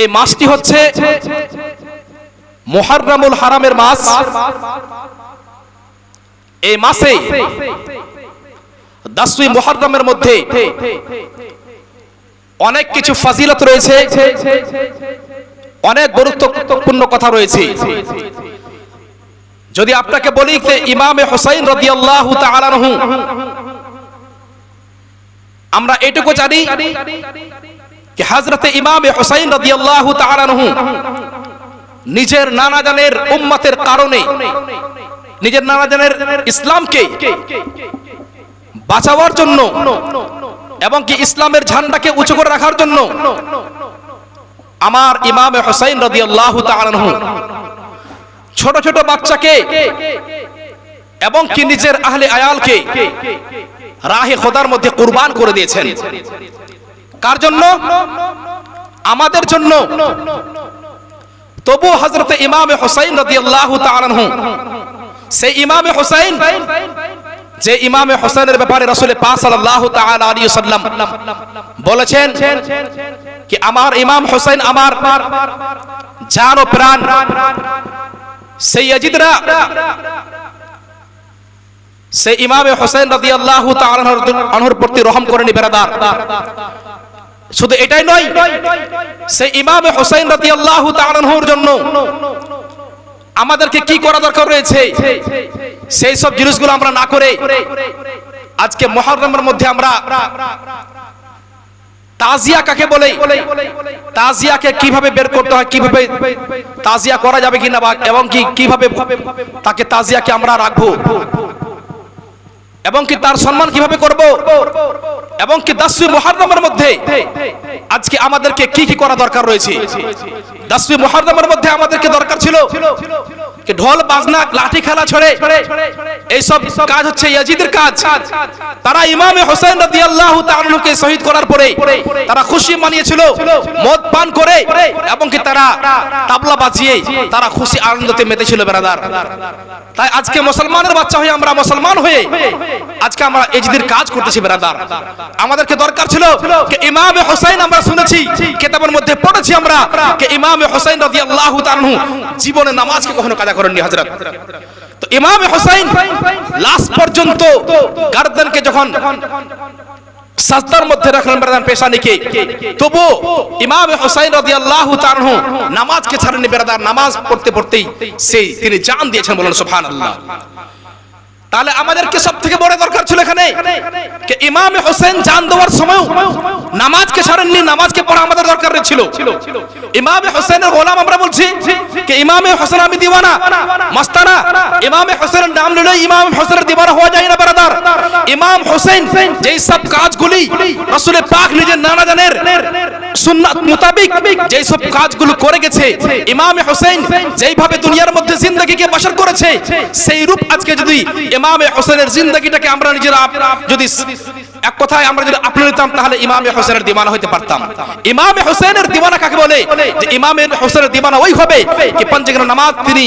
এই মাসটি হচ্ছে মোহাররামুল হারামের মাস এই মাসে দাসুই মোহাররমের মধ্যে অনেক কিছু ফাজিলত রয়েছে, অনেক গুরুত্বপূর্ণ কথা রয়েছে। যদি আপনাকে বলি যে ইমামে হোসাইন রাদিয়াল্লাহু আমরা এটুকু জানি যে হযরতে ইমামে হোসাইন রাদিয়াল্লাহু তাআলা আনহু নিজের নানা জানের উম্মতের কারণে নিজের নানা জানের ইসলামকে বাঁচাবার জন্য এবং কি ইসলামের ঝান্ডাকে উঁচু করে রাখার জন্য আমার ইমামে হোসাইন রাদিয়াল্লাহু তাআলা আনহু ছোট ছোট বাচ্চাকে এবং কি নিজের আহলে আয়ালকে রাহে খোদার মধ্যে কুরবান করে দিয়েছেন। কার জন্য? আমাদের জন্য। তবু হযরত ইমামে হোসাইন তাআলা আনহু, সেই ইমামে হোসাইন, যে ইমামে হোসেনের ব্যাপারে রাসূল পাক সাল্লাল্লাহু তাআলা বলেছেন কি আমার ইমাম হোসেন আমার জান ও প্রাণ সেই ইয়াজিদরা সেই ইমামে হোসেন রাদিয়াল্লাহু তাআলা আনহুর প্রতি রহম করেনি বেরাদার। শুধু এটাই নয়, সেই ইমামে হোসাইন রাদিয়াল্লাহু তাআলা আনহুর জন্য আমাদেরকে কি করা দরকার রয়েছে? সেই সব জিনিসগুলো আমরা না করে আজকে মহরমের মধ্যে আমরা তাজিয়া কাকে বলে? তাজিয়াকে কীভাবে বের করতে হয়, কীভাবে তাজিয়া করা যাবে কিনা বা এবং কি কীভাবে তাকে তাজিয়াকে আমরা রাখব? এবং কি তার সম্মান কীভাবে করব? এবং কি দাসুই মুহররমের মধ্যে আজকে আমাদেরকে কি কি করা দরকার রয়েছে? দাসুই মুহররমের মধ্যে আমাদেরকে দরকার ছিল ঢোল, বাজনা, লাঠি খেলা ছড়ে এই সব কাজ হচ্ছে ইয়াজিদের কাজ। তারা ইমামে হোসেন রাদিয়াল্লাহু তাআলাকে শহীদ করার পরে তারা খুশি মানিয়েছিল, মদ পান করে এবং কি তারা তাবলা বাজিয়ে তারা খুশি আনন্দতে মেতেছিল ব্রাদার তাই আজকে মুসলমানের বাচ্চা হয়ে আমরা মুসলমান হয়ে আজকে আমরা এজিদের কাজ করতেছি ব্রাদার আমাদেরকে দরকার ছিল যে ইমামে হোসেন আমরা শুনেছি, কিতাবের মধ্যে পড়েছি আমরা যে ইমামে হোসেন রাদিয়াল্লাহু তাআলা জীবনে নামাজকে কখনো কাজা করেননি, হযরত। তো ইমামে হোসেন লাস্ট পর্যন্ত গার্দানকে যখন সাজদার মধ্যে রাখলেন বেরাদান পেশানিকে তবু ইমাম হোসাইন রাদিয়াল্লাহু নামাজকে ছাড়েননি বেরাদার নামাজ পড়তে পড়তেই সেই তিনি জান দিয়েছেন বলেন সুবহানাল্লাহ। তাহলে আমাদেরকে সব থেকে বড় দরকার ছিল এখানে ইমাম হোসেন জান দেওয়ার সময় নামাজকে ছাড়েননি নামাজকে পড়া আমাদের দরকার ছিল ইমাম হোসেনের গোলাম আমরা বলছি যে ইমাম হোসেন আমি দিওয়ানা, মাস্তানা। ইমাম হোসেনের নাম নিলে ইমাম হোসেনের দিওয়ানা হওয়া যায় না, ব্রাদার। ইমাম হোসেন যেই সব কাজগুলি রাসূলের পাক নিজের নানা জানের সুন্নাত মোতাবেক যেই সব কাজগুলো করে গেছে, ইমাম হোসেন যেইভাবে দুনিয়ার মধ্যে জিন্দগিকে বসর করেছে সেই রূপ আজকে যদি ইমামে হোসেনের জিন্দগিটাকে আমরা নিজেরা যদি এক কথায় আমরা যদি আপনি নিতাম তাহলে ইমামে হোসেনের দিওয়ানা হইতে পারতাম। ইমামে হোসেনের দিওয়ানা কাকে বলে? যে ইমামে হোসেনের দিওয়ানা ওই হবে কি পঞ্চগণ নামাজ তিনি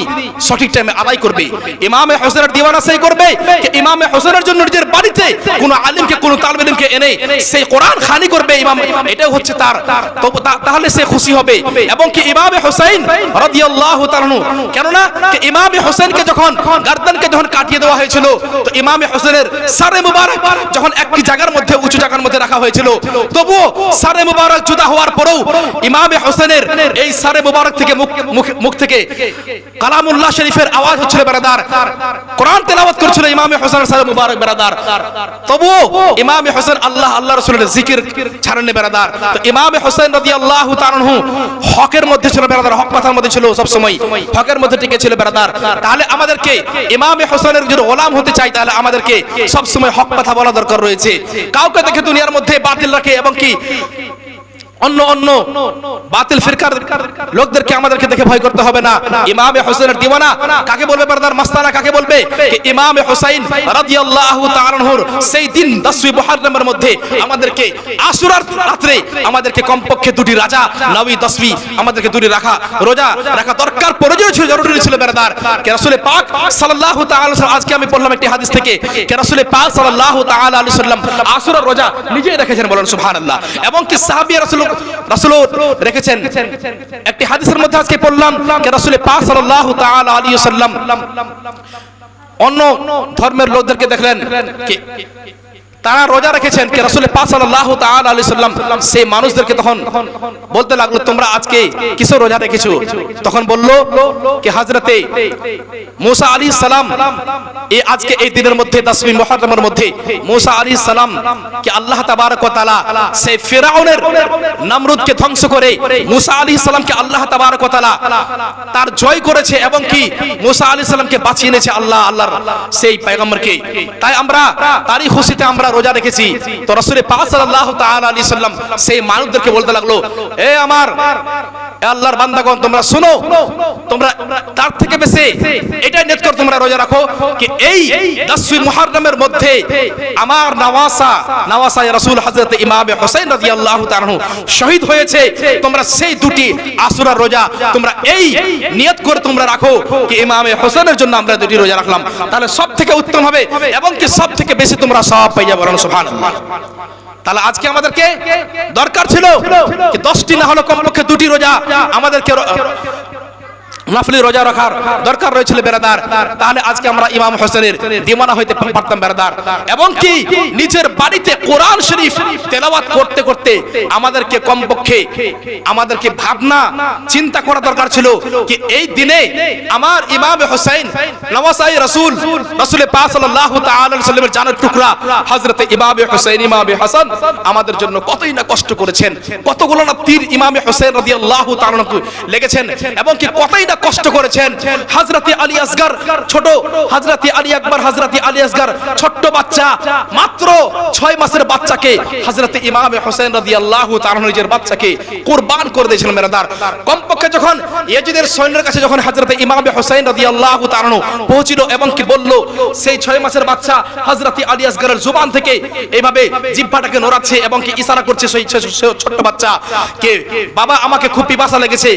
সঠিক টাইমে আদায় করবে। ইমামে হোসেনের দিওয়ানা সেই করবে যে ইমামে হোসেনের জন্য নিজের বাড়িতে কোনো আলিমকে, কোনো তালিব ইলমকে এনে সেই কোরআন খানি করবে ইমাম। এটাই হচ্ছে তার তাহলে সে খুশি হবে। এবং কি ইমামে হোসেন রাদিয়াল্লাহু তাআলা কেননা যে ইমামে হোসেনকে যখন গার্দানকে যখন কাটিয়ে দেওয়া হয়েছিল, তো ইমামে হোসেনের সারে মুবারক যখন একটি জায়গার মধ্যে, উঁচু জায়গার মধ্যে রাখা হয়েছিল। তবুও সারে মুবারক জুদা হওয়ার পরেও ইমামে হোসেনের এই সারে মুবারক থেকে মুখ থেকে কালামুল্লাহ শরীফের আওয়াজ হচ্ছিল, বেরাদার। কোরআন তেলাওয়াত করছিল ইমামে হোসেনের সারে মুবারক, বেরাদার। তবুও ইমামে হোসেন আল্লাহ আল্লাহ রাসূলের জিকির ছাড়েননি, বেরাদার। তো ইমামে হোসেন রাদিয়াল্লাহু তাআলা আনহু হকের মধ্যে ছিল, বেরাদার, হক কথার মধ্যে ছিল সব সময় হকের মধ্যে টিকে ছিল, বেরাদার। তাহলে আমাদেরকে ইমামে হোসেনের যদি গোলাম হতে চাই, তাহলে আমাদেরকে সব সময় হক কথা বলা দরকার রয়েছে। কাউকে দেখে দুনিয়ার মধ্যে বাতিল রাখে এবং কি? অন্য অন্য। বাতিল ফিরকার লোকদেরকে আমাদেরকে দেখে ভয় করতে হবে না। ইমামে হোসেনের দিওয়ানা কাকে বলবে বারদার মাস্তানা কাকে বলবে? যে ইমামে হোসেন রাদিয়াল্লাহু তাআলা আনহুর সেই দিন 10 মুহররমের মধ্যে আমাদেরকে আশুরার রাতে আমাদেরকে কমপক্ষে দুটি রাজা নবী দশমি আমাদেরকে দুটি রাখা রোজা রাখা দরকার প্রয়োজন ছিল জরুরি ছিল বেরাদার। কে রাসূল পাক সাল্লাল্লাহু তাআলা আজকে আমি পড়লাম একটি হাদিস থেকে কে রাসূল পাক সাল্লাল্লাহু তাআলা আলাইহি ওয়াসাল্লাম আশুরার রোজা নিজেই রেখেছেন বলেন সুবহানাল্লাহ। এবং কি সাহাবী রাসূল রাসূল রেখেছেন। একটি হাদিসের মধ্যে আজকে পড়লাম যে রাসূল পাক সাল্লাল্লাহু অন্য ধর্মের লোকদেরকে দেখলেন। তারা রোজা রেখেছেন কে রাসূল তাআলা আলাইহি সাল্লাম, সেই মানুষদেরকে তখন বলতে লাগল, তোমরা আজকে কিসে রোজা রেখেছো? তখন বলল কি হযরতে মুসা আলাইহিস সালাম এই আজকে এই দিনের মধ্যে 10ই মুহররমের মধ্যে মুসা আলাইহিস সালাম কি আল্লাহ তাবারক ওয়া তাআলা, সেই ফিরাউনের নমরুদকে ধ্বংস করে মুসা আলাইহিস সালামকে আল্লাহ তাবারক ওয়া তাআলা তার জয় করেছে এবং কি মুসা আলাইহিস সালামকে বাঁচিয়ে এনেছে আল্লাহ, আল্লাহর সেই পয়গম্বরকে। তাই আমরা তারই খুশিতে আমরা রোজা রেখেছি তো রসুলের পাক সাল্লাল্লাহু তাআলা আলাইহি সাল্লাম সেই মানুষদেরকে বলতে লাগল, এ আমার আল্লাহর বান্দাগণ, তোমরা শুনো। তোমরা তার থেকে বেশি এটাই নিয়ত কর, তোমরা রোজা রাখো কি এই 10 মুহররমের মধ্যে আমার নওয়াসা নওয়াসা রাসূল হযরত ইমাম হোসেন রাদিয়াল্লাহু তাআলা শহীদ হয়েছে। তোমরা সেই দুটি আসুরার রোজা তোমরা এই নিয়ত করে তোমরা রাখো কি ইমামে হোসেনের জন্য আমরা দুটি রোজা রাখলাম। তাহলে সব থেকে উত্তম হবে এবং কি সব থেকে বেশি তোমরা সব পাই যাবে সুবহানাল্লাহ। তাহলে আজকে আমাদেরকে দরকার ছিল দশটি না হলো কমপক্ষে দুটি রোজা আমাদেরকে নাফলি রোজা রাখার দরকার রয়েছিল বেরাদার। তাহলে আজকে আমরা ইমাম হোসেনের দিমানা হইতে পারতাম বেরাদার। এবং কি, নিজের বাড়িতে কোরআন শরীফ তেলাওয়াত করতে করতে আমাদেরকে কমপক্ষে আমাদেরকে ভাবনা, চিন্তা করা দরকার ছিল কি এই দিনে আমার ইমাম হোসেন, নওয়াসাই রাসূল রাসূল পাক সাল্লাল্লাহু তাআলা সাল্লামের জানের টুকরা হযরতে ইমাম হোসেন, ইমাম হাসান আমাদের জন্য কতই না কষ্ট করেছেন। কতগুলো না তীর ইমাম হোসেন রাদিয়াল্লাহু তাআলা লেগেছেন। এবং কি কতই না কষ্ট করেছেন। হযরতে আলী আসগর ছোট হযরতে আলী আকবর হযরতে আলী আসগর ছোট্ট বাচ্চা, মাত্র 6 মাসের বাচ্চাকে হযরতে ইমাম হোসেন তাআলা আনহু নিজের বাচ্চাকে কুরবান করে দিয়েছিলেন মেরাদার কমপক্ষে যখন ইয়াজিদের সৈন্যের কাছে যখন হযরতে ইমাম হোসেন রাদিয়াল্লাহু তাআলা আনহু পৌঁছিল এবং কি বলল, সেই 6 মাসের বাচ্চা হযরতে আলী আসগরের জুবান থেকে এইভাবে জিহ্বাটাকে নড়াচ্ছে এবং কি ইশারা করছে সেই ছোট্ট বাচ্চা কে বাবা, আমাকে খুব পিপাসা লেগেছে।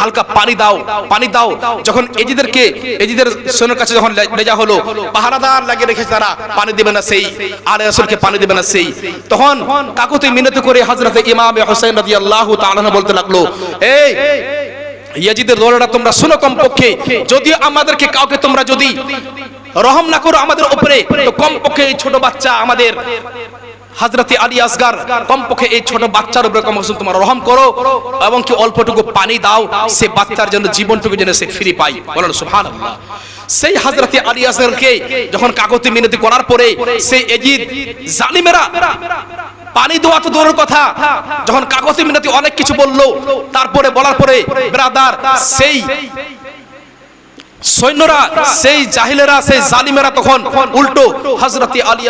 হালকা পানি দাও, পানি দাও। যখন এজিদেরকে এজিদের সৈন্যের কাছে যখন লেজা হলো, পাহারাদার লাগিয়ে রেখেছে তারা, পানি দেবে না সেই। আলে রাসূলকে পানি দেবে না সেই। তখন কাকুতি মিনতি করে হযরতে ইমাম হোসেন রাদিয়াল্লাহু তাআলা বলতে লাগল, এই ইয়াজিদের দলটা তোমরা শুনো কমপক্ষে, যদিও আমাদেরকে কাউকে তোমরা যদি রহম না করো আমাদের উপরে, তো কমপক্ষে এই ছোট বাচ্চা আমাদের হাজরতে আলী আসগার, কমপক্ষে এই ছোট বাচ্চার উপরে কমপক্ষে তোমরা রহম করো, এবং কি অল্পটুকু পানি দাও, সে বাচ্চার জন্য জীবনটুকু যেন সে ফিরে পাই বলেন সুবহানাল্লাহ। সেই হাজরতে আলী আসগারকে যখন কাকতি মিনতি করার পরে সেই এজিদ জালিমেরা, পানি দেওয়া তো দূরের কথা, যখন কাগজে মিনতি অনেক কিছু বলল, তারপরে বলার পরে, ব্রাদার, সেই সৈন্যরা, সেই জাহিলেরা, সেই জালিমেরা তখন উল্টো হজরতে আলী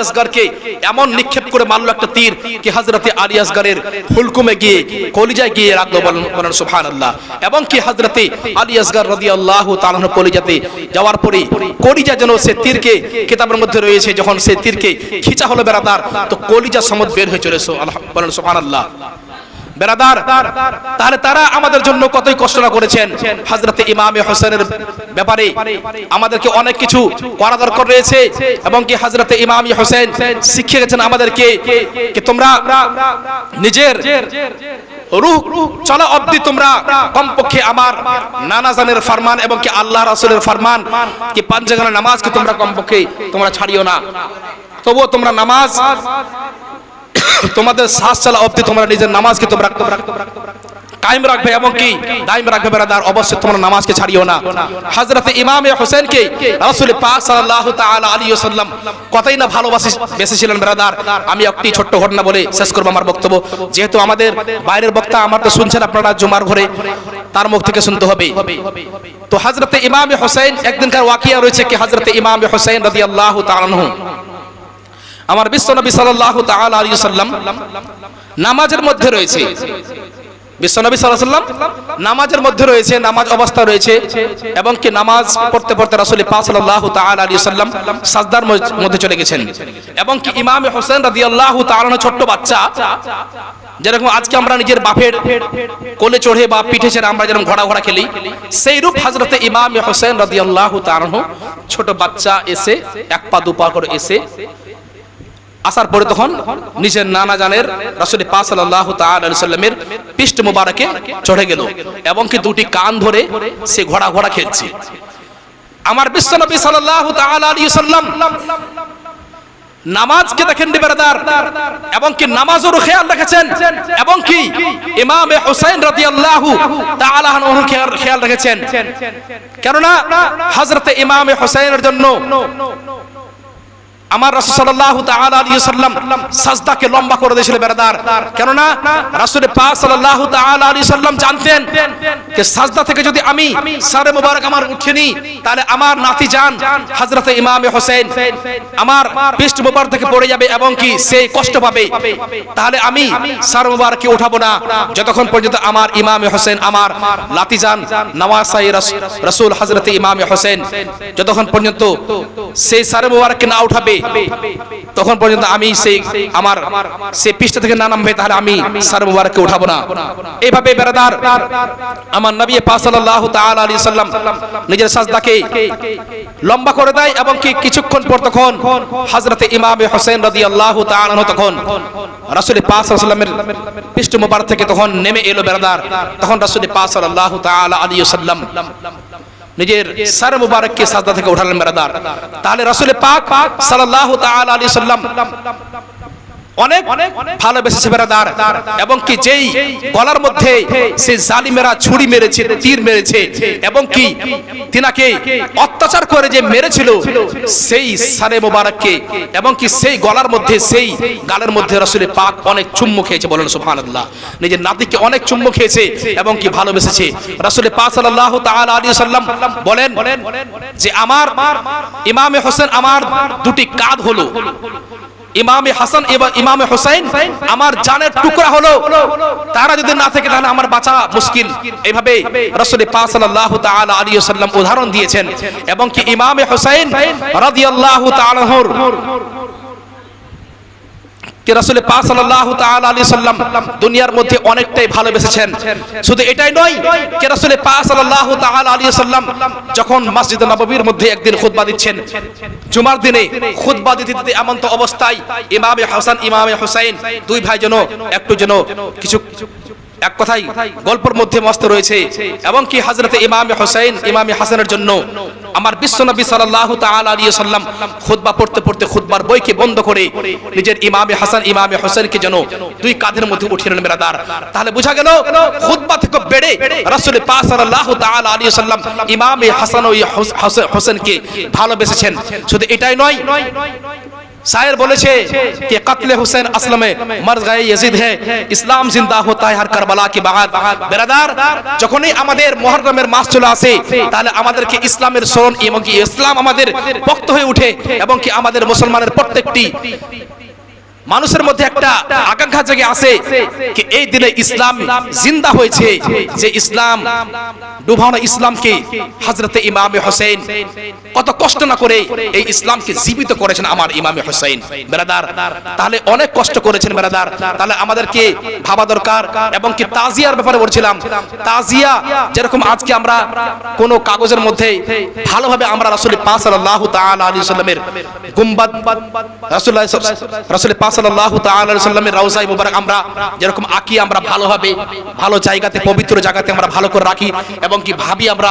এমন নিক্ষেপ করে মারলো একটা তীর কি হজরতে আলী আসগারের হুলকুমে গিয়ে, কলিজায় গিয়ে রাখল বলেন সুবহান আল্লাহ এবং কি হজরতে আলী আসগার রদি আল্লাহ তালাহ কলিজাতে যাওয়ার পরে কলিজা যেন সে তীরকে কিতাবের মধ্যে রয়েছে, যখন সে তীরকে খিচা হলো বেড়াদার, তো কলিজা সমত বের হয়ে চলেছে আল্লাহ বলেন সুবহান আল্লাহ বেরাদার, তাহলে তারা আমাদের জন্য কতই কষ্ট করেছেন? হজরতে ইমামে হোসেনের ব্যাপারে আমাদেরকে অনেক কিছু করা দরকার রয়েছে, এবং কি হজরতে ইমামি হোসেন শিখিয়ে গেছেন আমাদেরকে তোমরা নিজের রুহ চলা অবধি তোমরা কমপক্ষে আমার নানা জানের ফরমান এবং কি আল্লাহ রাসূলের ফরমান কি পাঁচ জায়গার নামাজকে তোমরা কমপক্ষে তোমরা ছাড়িও না। তবুও তোমরা নামাজ তোমাদের শ্বাস চালা অবধি তোমরা নিজের নামাজকে তোমরা কায়েম রাখবে এবং কি? দাইম রাখবে অবশ্যই তোমরা নামাজকে ছাড়িও না। হোসেনকে রাসূল পাক সাল্লাল্লাহু তাআলা আলাইহি ওয়াসাল্লাম কতই না ভালোবাসি আমি একটি ছোট্ট ঘটনা বলে শেষ করব আমার বক্তব্য। যেহেতু আমাদের বাইরের বক্তা আমার তো শুনছেন আপনারা জুমার ঘরে, তার মুখ থেকে শুনতে হবে। তো হযরতে ইমাম হোসেন একদিনকার ওয়াকিয়া রয়েছে কি হযরতে ইমাম হোসেন রাদিয়াল্লাহু তাআলা আনহু? আমার বিশ্বনবী সাল্লাল্লাহু তাআলা আলাইহি সাল্লাম নামাজের মধ্যে রয়েছে। বিশ্বনবী সাল্লাল্লাহু সাল্লাম নামাজের মধ্যে রয়েছে, নামাজ অবস্থা রয়েছে, এবং কি নামাজ পড়তে পড়তে রাসূল পাক সাল্লাল্লাহু তাআলা আলাইহি সাল্লাম সাজদার মধ্যে চলে গেছেন। এবং কি ইমাম হোসেন রাদিয়াল্লাহু তাআলা আনহু ছোট্ট বাচ্চা, যেরকম আজকে আমরা নিজের বাপের কোলে চড়ে বা পিঠে চড়ে আমরা যেরকম ঘোড়া ঘোড়া খেলি সেই রূপ হযরতে ইমাম হোসেন রাদিয়াল্লাহু তাআলা আনহু ছোট বাচ্চা এসে এক পা দু পা করে এসে আসার পরে তখন নিজের নানা জানের রাসূল পাক সাল্লামের পৃষ্ঠ মোবারকে চড়ে গেল এবং কি দুটি কান ধরে সে ঘোড়া ঘোড়া খেলছে। আমার বিশ্বনবী সাল্লাল্লাহু তাআলা আলাইহি সাল্লাম নামাজকে দেখেন নিবেদার এবং কি নামাজেরও খেয়াল রেখেছেন, এবং কি ইমামে হুসাইন রাদিয়াল্লাহু তাআলা আনহু খেয়াল রেখেছেন। কেননা হযরতে ইমামে হুসাইনের জন্য আমার আলাইহি সাল্লাম সাজদাকে লম্বা করে দিয়েছিল বেরাদার। কেননা রাসূল পাক সাল্লাল্লাহু তাআলা আলাইহি সাল্লাম জানতেন যে সাজদা থেকে যদি আমি সারে মোবারক আমার উঠেনি, তাহলে আমার নাতি জান হযরতে ইমামে হোসেন আমার পৃষ্ঠ মোবারক থেকে পড়ে যাবে এবং কি সে কষ্ট পাবে। তাহলে আমি সারে মোবারককে উঠাবো না। যতক্ষণ পর্যন্ত আমার ইমামে হোসেন আমার লাতি জান নওয়াসাই রাসূল হযরতে ইমামে হোসেন, যতক্ষণ পর্যন্ত সেই সারে মোবারককে না উঠাবে তখন পর্যন্ত আমি সেই আমার, সেই পৃষ্ঠা থেকে না নামবে, তাহলে আমি সার মুবারককে উঠাবো না। এইভাবে বেরাদার আমার নবী পাক সাল্লাল্লাহু তাআলা আলাইহি সাল্লাম নিজের সাজদাকে লম্বা করে দেয় এবং কি কিছুক্ষণ পর তখন হযরতে ইমামে হোসেন রাদিয়াল্লাহু তাআলা তখন রাসূল পাক সাল্লাল্লাহু আলাইহি সাল্লামের পৃষ্ঠ মুবারক থেকে তখন নেমে এলো বেরাদার। তখন রাসূল পাক সাল্লাল্লাহু তাআলা আলাইহি সাল্লাম নিজের সার মুবারককে সাজদা থেকে উঠালেন বেড়াদার তাহলে রাসুল পাক সাল্লাল্লাহু তাআলা আলাইহি সাল্লাম অনেক ভালোবেসেছে বেরাদার এবং কি যেই গলার মধ্যে সে জালিমেরা ছুরি মেরেছে, তীর মেরেছে, এবং কি তিনাকে অত্যাচার করে যে মেরেছিল, সেই সারে মোবারককে, এবং কি সেই গলার মধ্যে, সেই গালের মধ্যে রসুল পাক অনেক চুম্বু খেয়েছে, বলেন সুবহানাল্লাহ। নিজের নাতিকে অনেক চুম্বু খেয়েছে, এবং কি ভালোবেসেছে। রসুল পাক সাল্লাল্লাহু তাআলা আলাইহি সাল্লাম বলেন যে, আমার ইমামে হোসেন আমার দুটি কাঁধ হলো। ইমামে হাসান এবং ইমামে হোসাইন আমার জানের টুকরা হলো, তারা যদি না থাকে তাহলে আমার বাঁচা মুশকিল। এইভাবে রসুল পাক সাল্লাল্লাহু তাআলা আলাইহি ওয়াসাল্লাম উদাহরণ দিয়েছেন। এবং কি ইমামে হোসাইন রাদিয়াল্লাহু তাআলা কি পা পাক সাল্লাল্লাহু তাআলা আলাইহি সাল্লাম দুনিয়ার মধ্যে অনেকটাই ভালোবেসেছেন। শুধু এটাই নয় কি রাসূল পাক সাল্লাল্লাহু তাআলা আলাইহি সাল্লাম যখন মসজিদ নববীর মধ্যে একদিন খুতবা দিচ্ছেন, জুমার দিনে খুতবা দিতে দিতে এমন তো অবস্থায় ইমামে হাসান, ইমামে হুসাইন দুই ভাই যেন, একটু যেন কিছু এক কথাই, গল্পের মধ্যে মস্ত রয়েছে এবং কি হযরতে ইমামে হোসেন ইমামে হাসানের জন্য আমার বিশ্বনবী সাল্লাল্লাহু তাআলা আলাইহি সাল্লাম খুতবা পড়তে পড়তে খুতবার বইকে বন্ধ করে নিজের ইমামে হাসান, ইমামে হোসেনকে যেন দুই কাঁধের মধ্যে উঠিয়ে নিলেন মেরাদার তাহলে বোঝা গেল, খুতবা থেকে বেড়ে রাসূল পাক সাল্লাল্লাহু তাআলা আলাইহি সাল্লাম ইমামে হাসান ও হোসেনকে ভালোবেসেছেন। শুধু এটাই নয় शायर बोले छे कि कत्ल हुसैन असल में मर गए यजीद है ইসলাম জিন্দা होता है हर करबला के बाद বেরাদার যখনই আমাদের মুহররমের মাস চলে আসে তাহলে আমাদেরকে ইসলামের স্মরণ এবং কি ইসলাম আমাদের পক্ত হয়ে ওঠে এবং কি আমাদের মুসলমানের প্রত্যেকটি মানুষের মধ্যে একটা আকাঙ্ক্ষা জেগে আসে কি এই দিনে ইসলাম জিন্দা হয়েছে, যে ইসলাম ডুবানো ইসলামকে হযরতে ইমামে হোসেন কত কষ্ট না করে এই ইসলামকে জীবিত করেছেন আমার ইমামে হোসেন। বেরাদার, তাহলে অনেক কষ্ট করেছেন বেরাদার। তাহলে আমাদেরকে ভাবা দরকার এবং কি তাজিয়ার ব্যাপারে বলছিলাম, তাজিয়া যেরকম আজকে আমরা কোন কাগজের মধ্যে ভালোভাবে আমরা রাসূল পাক সাল্লাল্লাহু তাআলা আলাইহি সাল্লামের গুম্বাদ রাসূলুল্লাহ রাসূল পাক মুবারক আমরা আঁকি ভালোভাবে ভালো জায়গাতে, পবিত্র জায়গাতে আমরা ভালো করে রাখি এবং ভাবি আমরা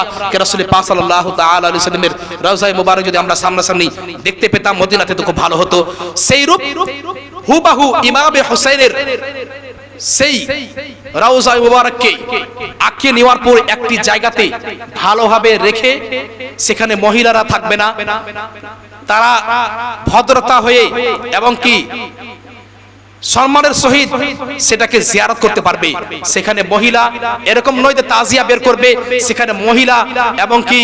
যদি আমরা সামনাসামনি দেখতে পেতাম, মদিনাতে তো খুব ভালো হতো। সেই রূপ হুবাহু ইমামে হোসেনের সেই রাউজায় মুবারককে আঁকিয়ে নেওয়ার পর একটি জায়গাতে ভালোভাবে রেখে সেখানে মহিলারা থাকবে না। তারা ভদ্রতা হয়ে এবং কি সম্মানের সহিত সেটাকে জিয়ারত করতে পারবে। সেখানে মহিলা, এরকম নয় তাজিয়া বের করবে, সেখানে মহিলা এবং কি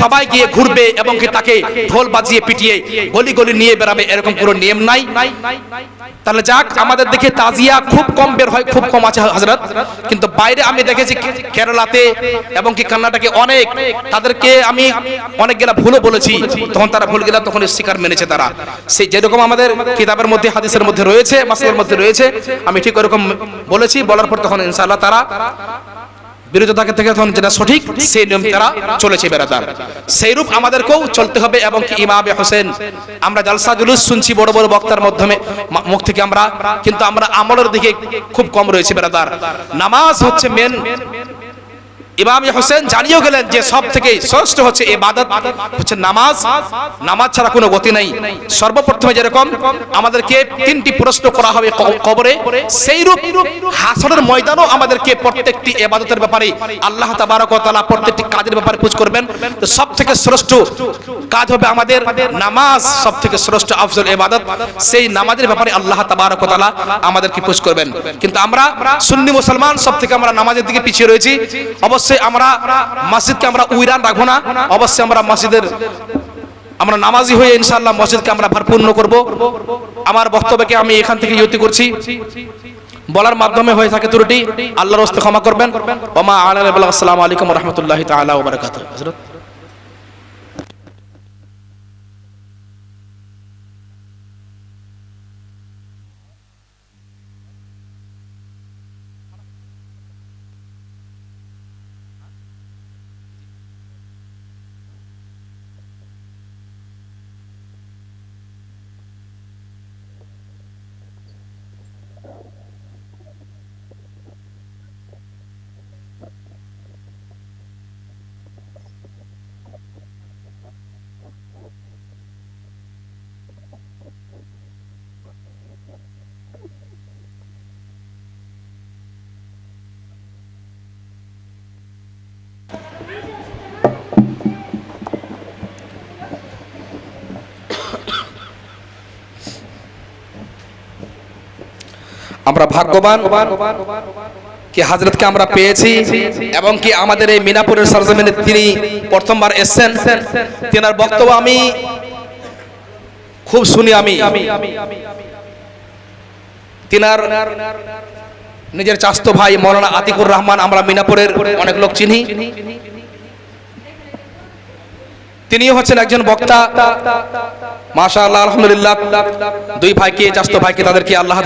সবাই গিয়ে ঘুরবে এবং কি তাকে ঢোল বাজিয়ে পিটিয়ে গলি গলি নিয়ে বেরাবে এরকম কোনো নিয়ম নাই। তাহলে যাক, আমাদের দেখে তাজিয়া খুব কম বের হয়, খুব কম আছে হজরত কিন্তু বাইরে আমি দেখেছি কেরালাতে এবং কি কর্ণাটকে অনেক, তাদেরকে আমি অনেক গেলা ভুলও বলেছি। তখন তারা ভুল গেলা তখন শিকার মেনেছে তারা। সেই যেরকম আমাদের কিতাবের মধ্যে, হাদিসের মধ্যে রয়েছে মাসের মধ্যে রয়েছে। আমি ঠিক ওরকম বলেছি, বলার পর তখন ইনশাআল্লাহ তারা বিরোধিতাকে থেকে তখন যেটা সঠিক, সেই নিয়ম তারা চলেছে বেড়াদার সেই রূপ আমাদেরকেও চলতে হবে এবং কি ইমামে হোসেন, আমরা জালসা জুলুস শুনছি বড় বড় বক্তার মাধ্যমে মুখ থেকে আমরা, কিন্তু আমরা আমলের দিকে খুব কম রয়েছে বেড়াদার নামাজ হচ্ছে মেন ইমাম হোসেন জানিয়েও গেলেন যে সব থেকে শ্রেষ্ঠ হচ্ছে ইবাদত, হচ্ছে নামাজ। নামাজ ছাড়া কোনো গতি নাই। সর্বপ্রথমে যেরকম আমাদেরকে তিনটি প্রশ্ন করা হবে কবরে। সেই রূপ হাসরের ময়দানও আমাদেরকে প্রত্যেকটি ইবাদতের ব্যাপারে আল্লাহ তাবারক তাআলা প্রত্যেকটি কাজের ব্যাপারে পুজ করবেন। তো সব থেকে শ্রেষ্ঠ কাজ হবে আমাদের নামাজ সব থেকে শ্রেষ্ঠ আফজল ইবাদত। সেই নামাজের ব্যাপারে আল্লাহ তাবারক তাআলা আমাদেরকে পুজ করবেন। কিন্তু আমরা সুন্নি মুসলমান সব থেকে আমরা নামাজের দিকে পিছিয়ে রয়েছি। অবশ্যই আমরা মসজিদকে আমরা উইরান রাখব না। অবশ্যই আমরা মসজিদের আমরা নামাজি হয়ে ইনশাল্লাহ মসজিদকে আমরা ভারপূর্ণ করব। আমার বক্তব্যকে আমি এখান থেকে ইয়তি করছি। বলার মাধ্যমে হয়ে থাকে ত্রুটি, আল্লাহর হস্তে ক্ষমা করবেন। ওমা আলাইকুম রহমতুল্লাহ তালা ওবরাকাত আমরা ভাগ্যবান কি হাজরতকে আমরা পেয়েছি এবং কি আমাদের এই মিনাপুরের সরজমিনে তিনি প্রথমবার এসেছেন। তেনার বক্তব্য আমি খুব শুনি আমি। তিনার নিজের চাস্তো ভাই মৌলানা আতিকুর রহমান আমরা মিনাপুরের অনেক লোক চিনি। তিনিও হচ্ছেন একজন বক্তা। মাশা আল্লাহ দুই ভাইকে চাস্তো ভাইকে তাদেরকে আল্লাহ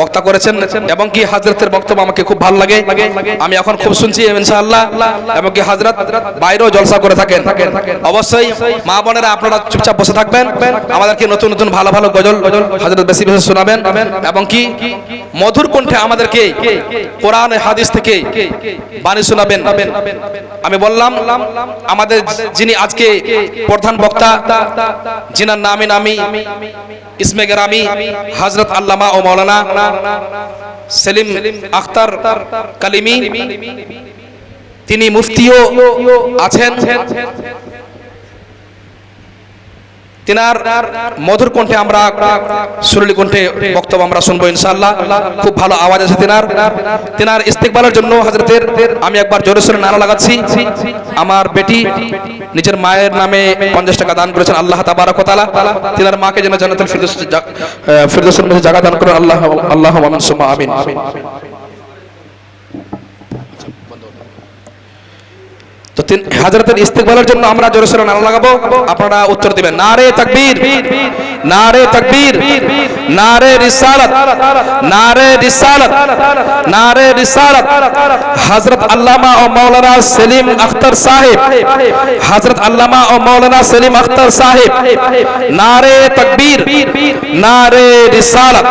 বক্তা করেছেন এবং কি বক্তব্য আমাকে খুব লাগে। আমি এখন খুব শুনছি এবং বাইরেও জলসা করে থাকেন। অবশ্যই মা বোনেরা আপনারা চুপচাপ বসে থাকবেন। আমাদেরকে নতুন নতুন ভালো ভালো গজল হযরত বেশি বেশি শোনাবেন। এবং কি মধুর কণ্ঠে আমাদেরকে কোরআন হাদিস থেকে বাণী শোনাবেন। আমি বললাম, আমাদের যিনি আজকে প্রধান বক্তা যিনার নামে নামি ইসমে গেরামি হজরত আল্লামা ও মৌলানা সেলিম আখতার কালিমি, তিনি মুফতিও আছেন। তিনার মধুর কণ্ঠে আমরা সুরলি কণ্ঠে বক্তব্য আমরা শুনব ইনশাআল্লাহ। খুব ভালো আওয়াজ আছে তিনার। তিনার ইস্তেকবালের জন্য হজরতের আমি একবার জোরে সোরে নারা লাগাচ্ছি। আমার বেটি নিজের মায়ের নামে পঞ্চাশ টাকা দান করেছেন আল্লাহ তাবারক ওয়া তাআলা। তিনার মাকে যেন জান্নাতুল ফিরদৌস জা- আহ, মধ্যে জায়গা দান করেন আল্লাহ আল্লাহ আমিন সুম্মা আমিন। তো তিন হাজরতের ইস্তেকবালের জন্য আমরা জোরে সোরে নারা লাগাবো। আপনারা উত্তর দিবেন, নারে তাকবীর নারে তাকবীর, নারে রিসালাত নারে রিসালাত নারে রিসালাত। হযরত আল্লামা ও মাওলানা সেলিম আখতার সাহেব হযরত আল্লামা ও মাওলানা সেলিম আখতার সাহেব, নারে তাকবীর, নারে রিসালাত।